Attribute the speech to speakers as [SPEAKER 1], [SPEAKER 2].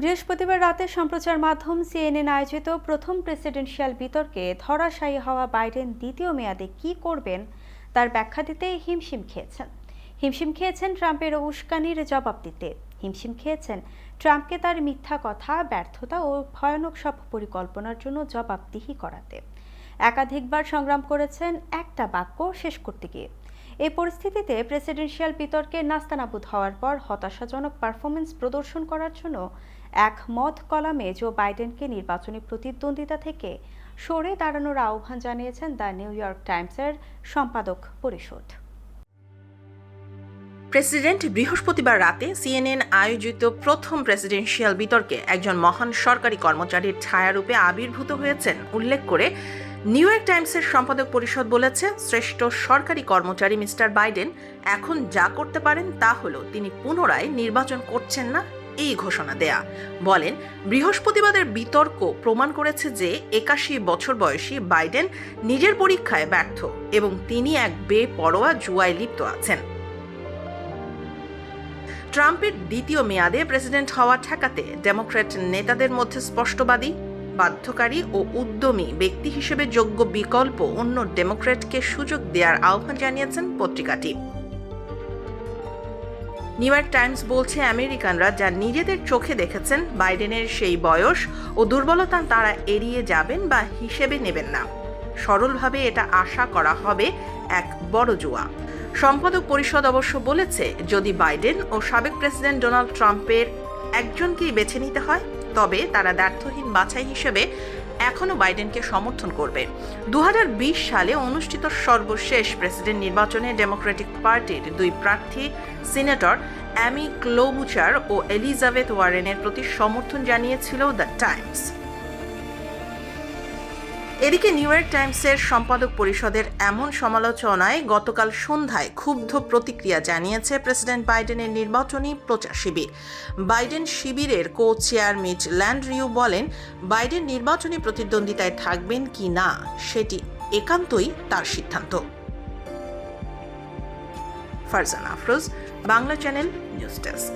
[SPEAKER 1] বৃহস্পতিবার রাতে সম্প্রচার মাধ্যম সিএনএন আয়োজিত প্রথম প্রেসিডেন্সিয়াল বিতর্কে ধরাশায়ী হওয়া বাইডেন দ্বিতীয় মেয়াদে কি করবেন তার ব্যাখ্যা দিতে হিমশিম খেয়েছেন। হিমশিম খেয়েছেন ট্রাম্পের উস্কানির জবাব দিতে। হিমশিম খেয়েছেন ট্রাম্পকে তার মিথ্যা কথা, ব্যর্থতা ও ভয়ানক সব পরিকল্পনার জন্য জবাবদিহি করাতে। একাধিকবার সংগ্রাম করেছেন একটা বাক্য শেষ করতে গিয়ে। এই পরিস্থিতিতে প্রেসিডেন্সিয়াল বিতর্কে নাস্তানাবুদ হওয়ার পর হতাশাজনক পারফরমেন্স প্রদর্শন করার জন্য এক মত কলামে জো বাইডেনকে নির্বাচনী প্রতিদ্বন্দ্বিতা থেকে সরে দাঁড়ানোর আহ্বান জানিয়েছেন দ্য নিউ ইয়র্ক টাইমসের সম্পাদক পরিষদ।
[SPEAKER 2] প্রেসিডেন্ট বৃহস্পতিবার রাতে সিএনএন আয়োজিত প্রথম প্রেসিডেন্সিয়াল বিতর্কে একজন মহান সরকারি কর্মচারীর ছায়ারূপে আবির্ভূত হয়েছেন, উল্লেখ করে নিউ ইয়র্ক টাইমসের সম্পাদক পরিষদ বলেছে শ্রেষ্ঠ সরকারি কর্মচারী মিস্টার বাইডেন এখন যা করতে পারেন তা হলো তিনি পুনরায় নির্বাচন করছেন না, এই ঘোষণা দেয়া। বলেন, বৃহস্পতিবারের বিতর্ক প্রমাণ করেছে যে একাশি বছর বয়সী বাইডেন নিজের পরীক্ষায় ব্যর্থ এবং তিনি এক বেপরোয়া জুয়ায় লিপ্ত আছেন। ট্রাম্পের দ্বিতীয় মেয়াদে প্রেসিডেন্ট হওয়া ঠেকাতে ডেমোক্র্যাট নেতাদের মধ্যে স্পষ্টবাদী বাধ্যকারী ও উদ্যমী ব্যক্তি হিসেবে যোগ্য বিকল্প অন্য ডেমোক্র্যাটকে সুযোগ দেওয়ার আহ্বান জানিয়েছেন পত্রিকাটি। নিউ ইয়র্ক টাইমস বলছে আমেরিকানরা যা নিজেদের চোখে দেখেছেন, বাইডেনের সেই বয়স ও দুর্বলতা তারা এড়িয়ে যাবেন বা হিসেবে নেবেন না। সরলভাবে এটা আশা করা হবে এক বড় জুয়া। সম্পাদক পরিষদ অবশ্য বলেছে, যদি বাইডেন ও সাবেক প্রেসিডেন্ট ডোনাল্ড ট্রাম্পের একজনকেই বেছে নিতে হয়, তবে তারা দ্ব্যর্থহীন বাছাই হিসেবে এখনও বাইডেনকে সমর্থন করবে। দু হাজার বিশ সালে অনুষ্ঠিত সর্বশেষ প্রেসিডেন্ট নির্বাচনে ডেমোক্রেটিক পার্টির দুই প্রার্থী, সিনেটর অ্যামি ক্লোবুচার ও এলিজাবেথ ওয়ারেনের প্রতি সমর্থন জানিয়েছিল দ্য টাইমস। এদিকে নিউ ইয়র্ক টাইমসের সম্পাদক পরিষদের এমন সমালোচনায় গতকাল সন্ধ্যায় ক্ষুব্ধ প্রতিক্রিয়া জানিয়েছে প্রেসিডেন্ট বাইডেনের নির্বাচনী প্রচার শিবির। বাইডেন শিবিরের কো চেয়ার মিট ল্যান্ডরিউ বলেন, বাইডেন নির্বাচনী প্রতিদ্বন্দ্বিতায় থাকবেন কি না, সেটি একান্তই তার সিদ্ধান্ত। Farzan Afroz, Bangla channel news desk.